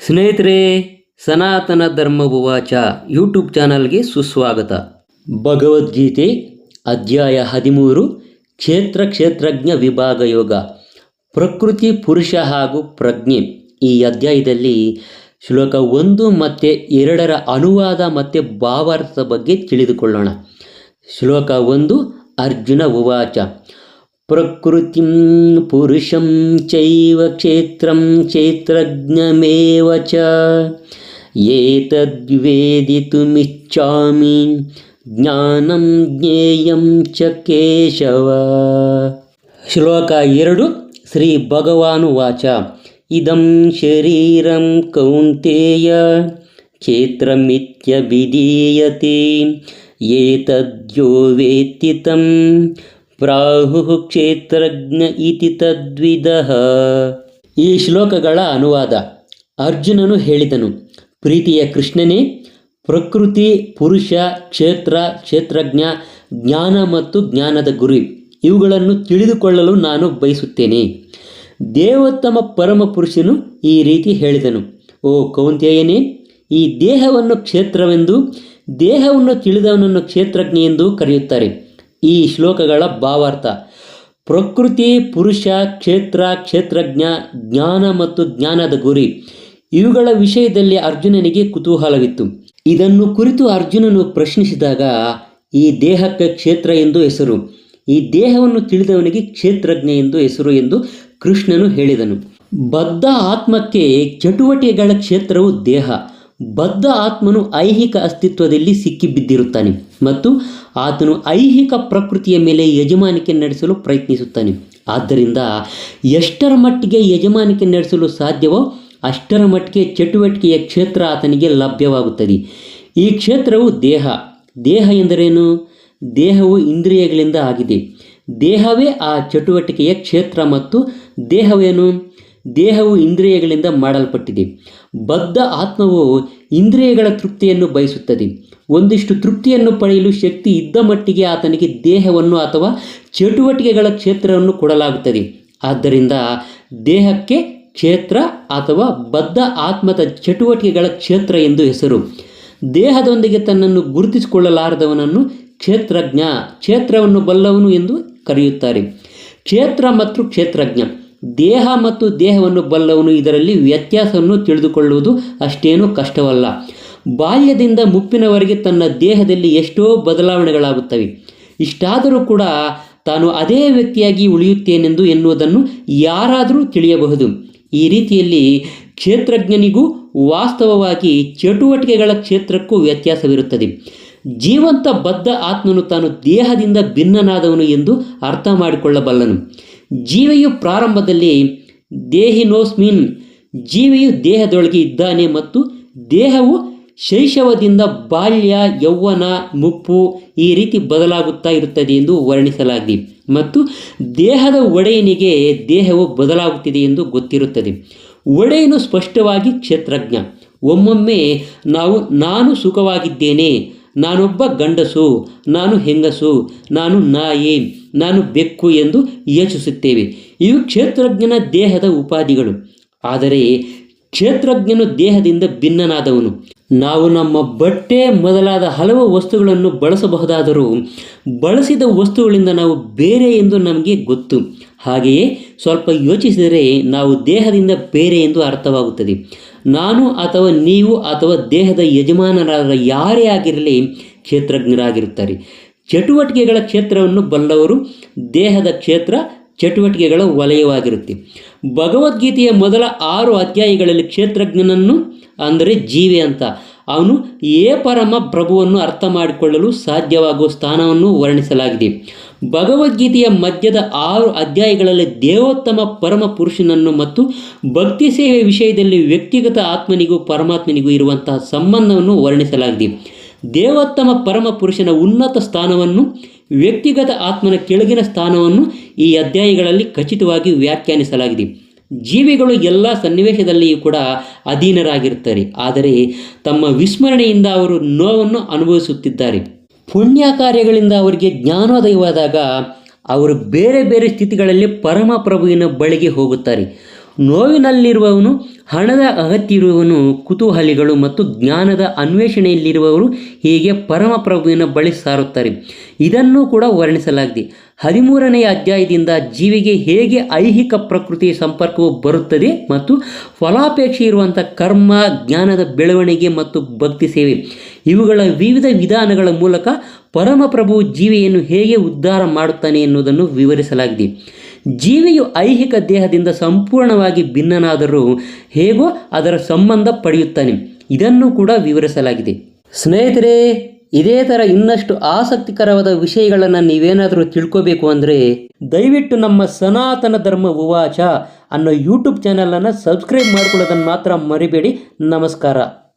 ಸ್ನೇಹಿತರೆ, ಸನಾತನ ಧರ್ಮ ಉವಾಚ ಯೂಟ್ಯೂಬ್ ಚಾನಲ್ಗೆ ಸುಸ್ವಾಗತ. ಭಗವದ್ಗೀತೆ, ಅಧ್ಯಾಯ ಹದಿಮೂರು, ಕ್ಷೇತ್ರ ಕ್ಷೇತ್ರಜ್ಞ ವಿಭಾಗ ಯೋಗ, ಪ್ರಕೃತಿ ಪುರುಷ ಹಾಗೂ ಪ್ರಜ್ಞೆ. ಈ ಅಧ್ಯಾಯದಲ್ಲಿ ಶ್ಲೋಕ ಒಂದು ಮತ್ತು ಎರಡರ ಅನುವಾದ ಮತ್ತು ಭಾವಾರ್ಥದ ಬಗ್ಗೆ ತಿಳಿದುಕೊಳ್ಳೋಣ. ಶ್ಲೋಕ ಒಂದು, ಅರ್ಜುನ ಉವಾಚ. ಪ್ರಕೃತಿಂ ಪುರುಷಂ ಚೈವ ಕ್ಷೇತ್ರಂ ಕ್ಷೇತ್ರಜ್ಞಮೇವ ಚ ಏತದ್ವೇದಿತುಮಿಚ್ಛಾಮಿ ಜ್ಞಾನಂ ಜ್ಞೇಯಂ ಚ ಕೇಶವ ಶ್ಲೋಕ ಎರಡು ಶ್ರೀ ಭಗವಾನುವಾಚ ಇದಂ ಶರೀರಂ ಕೌಂತೇಯ ಕ್ಷೇತ್ರಮಿತ್ಯಭಿಧೀಯತೆ ಏತದ್ಯೋ ವೇತ್ತಿ तं ಪ್ರಾಹು ಕ್ಷೇತ್ರಜ್ಞ ಇತಿ ತದ್ವಿದಃ. ಈ ಶ್ಲೋಕಗಳ ಅನುವಾದ ಅರ್ಜುನನು ಹೇಳಿದನು. ಪ್ರೀತಿಯ ಕೃಷ್ಣನೇ, ಪ್ರಕೃತಿ, ಪುರುಷ, ಕ್ಷೇತ್ರ, ಕ್ಷೇತ್ರಜ್ಞ, ಜ್ಞಾನ ಮತ್ತು ಜ್ಞಾನದ ಗುರಿ, ಇವುಗಳನ್ನು ತಿಳಿದುಕೊಳ್ಳಲು ನಾನು ಬಯಸುತ್ತೇನೆ. ದೇವೋತ್ತಮ ಪರಮ ಪುರುಷನು ಈ ರೀತಿ ಹೇಳಿದನು. ಓ ಕೌಂತ್ಯಯನೇ ಈ ದೇಹವನ್ನು ಕ್ಷೇತ್ರವೆಂದು, ದೇಹವನ್ನು ತಿಳಿದವನನ್ನು ಕ್ಷೇತ್ರಜ್ಞ ಎಂದು ಕರೆಯುತ್ತಾರೆ. ಈ ಶ್ಲೋಕಗಳ ಭಾವಾರ್ಥ. ಪ್ರಕೃತಿ, ಪುರುಷ, ಕ್ಷೇತ್ರ, ಕ್ಷೇತ್ರಜ್ಞ, ಜ್ಞಾನ ಮತ್ತು ಜ್ಞಾನದ ಗುರಿ. ಇವುಗಳ ವಿಷಯದಲ್ಲಿ ಅರ್ಜುನನಿಗೆ ಕುತೂಹಲವಿತ್ತು. ಇದನ್ನು ಕುರಿತು ಅರ್ಜುನನು ಪ್ರಶ್ನಿಸಿದಾಗ, ಈ ದೇಹಕ್ಕೆ ಕ್ಷೇತ್ರ ಎಂದು ಹೆಸರು, ಈ ದೇಹವನ್ನು ತಿಳಿದವನಿಗೆ ಕ್ಷೇತ್ರಜ್ಞ ಎಂದು ಹೆಸರು ಎಂದು ಕೃಷ್ಣನು ಹೇಳಿದನು. ಬದ್ಧ ಆತ್ಮಕ್ಕೆ ಚಟುವಟಿಕೆಗಳ ಕ್ಷೇತ್ರವು ದೇಹ. ಬದ್ಧ ಆತ್ಮನು ಐಹಿಕ ಅಸ್ತಿತ್ವದಲ್ಲಿ ಸಿಕ್ಕಿಬಿದ್ದಿರುತ್ತಾನೆ ಮತ್ತು ಆತನು ಐಹಿಕ ಪ್ರಕೃತಿಯ ಮೇಲೆ ಯಜಮಾನಿಕೆ ನಡೆಸಲು ಪ್ರಯತ್ನಿಸುತ್ತಾನೆ. ಆದ್ದರಿಂದ ಎಷ್ಟರ ಮಟ್ಟಿಗೆ ಯಜಮಾನಿಕೆ ನಡೆಸಲು ಸಾಧ್ಯವೋ ಅಷ್ಟರ ಮಟ್ಟಿಗೆ ಚಟುವಟಿಕೆಯ ಕ್ಷೇತ್ರ ಆತನಿಗೆ ಲಭ್ಯವಾಗುತ್ತದೆ. ಈ ಕ್ಷೇತ್ರವು ದೇಹ. ದೇಹ ಎಂದರೇನು? ದೇಹವು ಇಂದ್ರಿಯಗಳಿಂದ ಆಗಿದೆ. ದೇಹವೇ ಆ ಚಟುವಟಿಕೆಯ ಕ್ಷೇತ್ರ ಮತ್ತು ದೇಹವೇನು? ದೇಹವು ಇಂದ್ರಿಯಗಳಿಂದ ಮಾಡಲ್ಪಟ್ಟಿದೆ. ಬದ್ಧ ಆತ್ಮವು ಇಂದ್ರಿಯಗಳ ತೃಪ್ತಿಯನ್ನು ಬಯಸುತ್ತದೆ. ಒಂದಿಷ್ಟು ತೃಪ್ತಿಯನ್ನು ಪಡೆಯಲು ಶಕ್ತಿ ಇದ್ದ ಮಟ್ಟಿಗೆ ಆತನಿಗೆ ದೇಹವನ್ನು ಅಥವಾ ಚಟುವಟಿಕೆಗಳ ಕ್ಷೇತ್ರವನ್ನು ಕೊಡಲಾಗುತ್ತದೆ. ಆದ್ದರಿಂದ ದೇಹಕ್ಕೆ ಕ್ಷೇತ್ರ ಅಥವಾ ಬದ್ಧ ಆತ್ಮದ ಚಟುವಟಿಕೆಗಳ ಕ್ಷೇತ್ರ ಎಂದು ಹೆಸರು. ದೇಹದೊಂದಿಗೆ ತನ್ನನ್ನು ಗುರುತಿಸಿಕೊಳ್ಳಲಾರದವನನ್ನು ಕ್ಷೇತ್ರಜ್ಞ ಕ್ಷೇತ್ರವನ್ನು ಬಲ್ಲವನು ಎಂದು ಕರೆಯುತ್ತಾರೆ. ಕ್ಷೇತ್ರ ಮತ್ತು ಕ್ಷೇತ್ರಜ್ಞ. ದೇಹ ಮತ್ತು ದೇಹವನ್ನು ಬಲ್ಲವನು, ಇದರಲ್ಲಿ ವ್ಯತ್ಯಾಸವನ್ನು ತಿಳಿದುಕೊಳ್ಳುವುದು ಅಷ್ಟೇನೂ ಕಷ್ಟವಲ್ಲ. ಬಾಲ್ಯದಿಂದ ಮುಪ್ಪಿನವರೆಗೆ ತನ್ನ ದೇಹದಲ್ಲಿ ಎಷ್ಟೋ ಬದಲಾವಣೆಗಳಾಗುತ್ತವೆ. ಇಷ್ಟಾದರೂ ಕೂಡ ತಾನು ಅದೇ ವ್ಯಕ್ತಿಯಾಗಿ ಉಳಿಯುತ್ತೇನೆಂದು ಎನ್ನುವುದನ್ನು ಯಾರಾದರೂ ತಿಳಿಯಬಹುದು. ಈ ರೀತಿಯಲ್ಲಿ ಕ್ಷೇತ್ರಜ್ಞನಿಗೂ ವಾಸ್ತವವಾಗಿ ಚಟುವಟಿಕೆಗಳ ಕ್ಷೇತ್ರಕ್ಕೂ ವ್ಯತ್ಯಾಸವಿರುತ್ತದೆ. ಜೀವಂತ ಬದ್ಧ ಆತ್ಮನು ತಾನು ದೇಹದಿಂದ ಭಿನ್ನನಾದವನು ಎಂದು ಅರ್ಥ ಮಾಡಿಕೊಳ್ಳಬಲ್ಲನು. ಜೀವಿಯು ಪ್ರಾರಂಭದಲ್ಲಿ ದೇಹಿನೋಸ್ಮಿನ್, ಜೀವಿಯು ದೇಹದೊಳಗೆ ಇದ್ದಾನೆ ಮತ್ತು ದೇಹವು ಶೈಶವದಿಂದ ಬಾಲ್ಯ, ಯೌವನ, ಮುಪ್ಪು ಈ ರೀತಿ ಬದಲಾಗುತ್ತಾ ಇರುತ್ತದೆ ಎಂದು ವರ್ಣಿಸಲಾಗಿದೆ. ಮತ್ತು ದೇಹದ ಒಡೆಯನಿಗೆ ದೇಹವು ಬದಲಾಗುತ್ತಿದೆ ಎಂದು ಗೊತ್ತಿರುತ್ತದೆ. ಒಡೆಯನು ಸ್ಪಷ್ಟವಾಗಿ ಕ್ಷೇತ್ರಜ್ಞ. ಒಮ್ಮೊಮ್ಮೆ ನಾವು ನಾನು ಸುಖವಾಗಿದ್ದೇನೆ ನಾನೊಬ್ಬ ಗಂಡಸು, ನಾನು ಹೆಂಗಸು, ನಾನು ನಾಯಿ, ನಾನು ಬೆಕ್ಕು ಎಂದು ಯೋಚಿಸುತ್ತೇವೆ. ಇವು ಕ್ಷೇತ್ರಜ್ಞನ ದೇಹದ ಉಪಾಧಿಗಳು. ಆದರೆ ಕ್ಷೇತ್ರಜ್ಞನು ದೇಹದಿಂದ ಭಿನ್ನನಾದವನು. ನಾವು ನಮ್ಮ ಬಟ್ಟೆ ಮೊದಲಾದ ಹಲವು ವಸ್ತುಗಳನ್ನು ಬಳಸಬಹುದಾದರೂ, ಬಳಸಿದ ವಸ್ತುಗಳಿಂದ ನಾವು ಬೇರೆ ಎಂದು ನಮಗೆ ಗೊತ್ತು. ಹಾಗೆಯೇ ಸ್ವಲ್ಪ ಯೋಚಿಸಿದರೆ ನಾವು ದೇಹದಿಂದ ಬೇರೆ ಎಂದು ಅರ್ಥವಾಗುತ್ತದೆ. ನಾನು ಅಥವಾ ನೀವು ಅಥವಾ ದೇಹದ ಯಜಮಾನರಾದ ಯಾರೇ ಆಗಿರಲಿ ಕ್ಷೇತ್ರಜ್ಞರಾಗಿರುತ್ತಾರೆ. ಚಟುವಟಿಕೆಗಳ ಕ್ಷೇತ್ರವನ್ನು ಬಲ್ಲವರು ದೇಹದ ಕ್ಷೇತ್ರ ಚಟುವಟಿಕೆಗಳ ವಲಯವಾಗಿರುತ್ತೆ. ಭಗವದ್ಗೀತೆಯ ಮೊದಲ ಆರು ಅಧ್ಯಾಯಗಳಲ್ಲಿ ಕ್ಷೇತ್ರಜ್ಞನನ್ನು ಅಂದರೆ ಜೀವಿ ಅಂತ. ಅವನು ಏ ಪರಮ ಪ್ರಭುವನ್ನು ಅರ್ಥ ಮಾಡಿಕೊಳ್ಳಲು ಸಾಧ್ಯವಾಗುವ ಸ್ಥಾನವನ್ನು ವರ್ಣಿಸಲಾಗಿದೆ. ಭಗವದ್ಗೀತೆಯ ಮಧ್ಯದ ಆರು ಅಧ್ಯಾಯಗಳಲ್ಲಿ ದೇವೋತ್ತಮ ಪರಮ ಪುರುಷನನ್ನು ಮತ್ತು ಭಕ್ತಿ ಸೇವೆ ವಿಷಯದಲ್ಲಿ ವ್ಯಕ್ತಿಗತ ಆತ್ಮನಿಗೂ ಪರಮಾತ್ಮನಿಗೂ ಇರುವಂತಹ ಸಂಬಂಧವನ್ನು ವರ್ಣಿಸಲಾಗಿದೆ. ದೇವೋತ್ತಮ ಪರಮ ಪುರುಷನ ಉನ್ನತ ಸ್ಥಾನವನ್ನು, ವ್ಯಕ್ತಿಗತ ಆತ್ಮನ ಕೆಳಗಿನ ಸ್ಥಾನವನ್ನು ಈ ಅಧ್ಯಾಯಗಳಲ್ಲಿ ಖಚಿತವಾಗಿ ವ್ಯಾಖ್ಯಾನಿಸಲಾಗಿದೆ. ಜೀವಿಗಳು ಎಲ್ಲ ಸನ್ನಿವೇಶದಲ್ಲಿಯೂ ಕೂಡ ಅಧೀನರಾಗಿರುತ್ತಾರೆ. ಆದರೆ ತಮ್ಮ ವಿಸ್ಮರಣೆಯಿಂದ ಅವರು ನೋವನ್ನು ಅನುಭವಿಸುತ್ತಿದ್ದಾರೆ. ಪುಣ್ಯ ಕಾರ್ಯಗಳಿಂದ ಅವರಿಗೆ ಜ್ಞಾನೋದಯವಾದಾಗ ಅವರು ಬೇರೆ ಬೇರೆ ಸ್ಥಿತಿಗಳಲ್ಲಿ ಪರಮಪ್ರಭುವಿನ ಬಳಿಗೆ ಹೋಗುತ್ತಾರೆ. ನೋವಿನಲ್ಲಿರುವವನು, ಹಣದ ಅಗತ್ಯ ಇರುವವನು ಕುತೂಹಲಿಗಳು ಮತ್ತು ಜ್ಞಾನದ ಅನ್ವೇಷಣೆಯಲ್ಲಿರುವವರು ಹೀಗೆ ಪರಮಪ್ರಭುವಿನ ಬಳಿ ಸಾರುತ್ತಾರೆ. ಇದನ್ನು ಕೂಡ ವರ್ಣಿಸಲಾಗಿದೆ. ಹದಿಮೂರನೆಯ ಅಧ್ಯಾಯದಿಂದ ಜೀವಿಗೆ ಹೇಗೆ ಐಹಿಕ ಪ್ರಕೃತಿ ಸಂಪರ್ಕವು ಬರುತ್ತದೆ ಮತ್ತು ಫಲಾಪೇಕ್ಷೆ ಇರುವಂಥ ಕರ್ಮ, ಜ್ಞಾನದ ಬೆಳವಣಿಗೆ ಮತ್ತು ಭಕ್ತಿ ಸೇವೆ, ಇವುಗಳ ವಿವಿಧ ವಿಧಾನಗಳ ಮೂಲಕ ಪರಮಪ್ರಭು ಜೀವಿಯನ್ನು ಹೇಗೆ ಉದ್ಧಾರ ಮಾಡುತ್ತಾನೆ ಎನ್ನುವುದನ್ನು ವಿವರಿಸಲಾಗಿದೆ. ಜೀವಿಯು ಐಹಿಕ ದೇಹದಿಂದ ಸಂಪೂರ್ಣವಾಗಿ ಭಿನ್ನನಾದರೂ ಹೇಗೋ ಅದರ ಸಂಬಂಧ ಪಡೆಯುತ್ತಾನೆ. ಇದನ್ನು ಕೂಡ ವಿವರಿಸಲಾಗಿದೆ. ಸ್ನೇಹಿತರೆ, ಇದೇ ಥರ ಇನ್ನಷ್ಟು ಆಸಕ್ತಿಕರವಾದ ವಿಷಯಗಳನ್ನು ನೀವೇನಾದರೂ ತಿಳ್ಕೋಬೇಕು ಅಂದರೆ ದಯವಿಟ್ಟು ನಮ್ಮ ಸನಾತನ ಧರ್ಮ ಉವಾಚ ಅನ್ನೋ ಯೂಟ್ಯೂಬ್ ಚಾನಲನ್ನು ಸಬ್ಸ್ಕ್ರೈಬ್ ಮಾಡ್ಕೊಳ್ಳೋದನ್ನು ಮಾತ್ರ ಮರಿಬೇಡಿ. ನಮಸ್ಕಾರ.